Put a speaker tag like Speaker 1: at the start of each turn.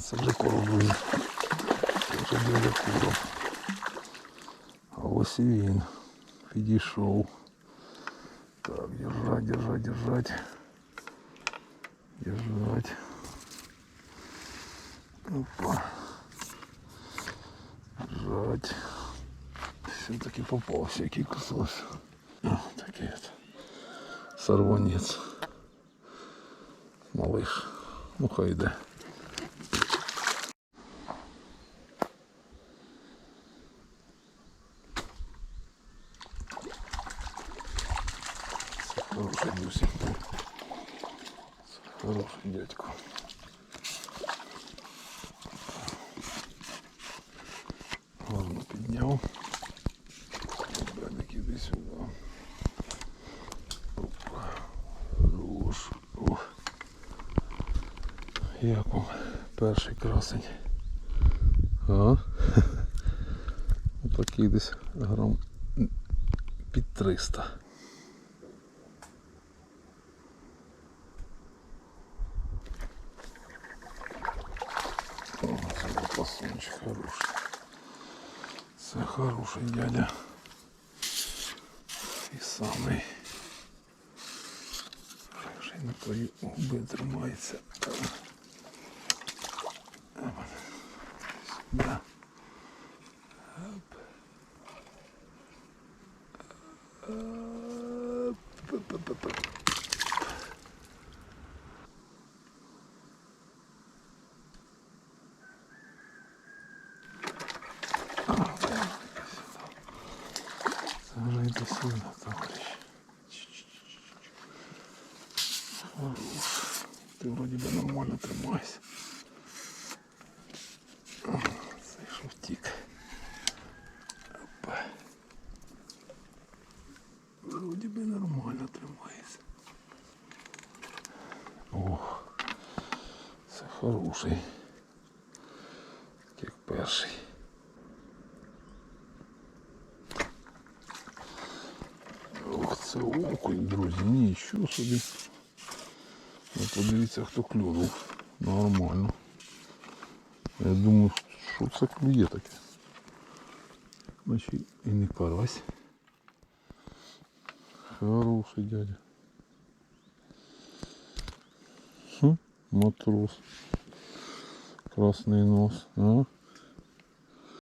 Speaker 1: це вже короб, друзі. Це вже дядя короб. А ось і він. Підійшов. Так, держать, держать, держать. Держать. Опа. Держать. Все-таки попався, який кусався. О, такий от. Сорванець. Малыш. Ну хай йде. Хороший Дюсик. Хороший дядько. Гарно підняв. Бедик іди сюди. Опа. Хорош. О. Як вам перший красень? А? Отакий десь грам під 300. Це хороший дядя. І самий. Вже й на твої губи тримається. Да. Оп. Оп. Це вже йде сильно, товарищ. Хорош. Ти вроді би нормально тримайся. Цей що втік. Опа. Вроді би нормально тримається. Ох, це хороший. Як перший. це окунь, друзі, нічого собі. Ну, подивіться, хто клюнув. Нормально. Я думаю, що це клює таке. Значить і не карась. Хороший дядя. Хм, матрос. Красний нос. А?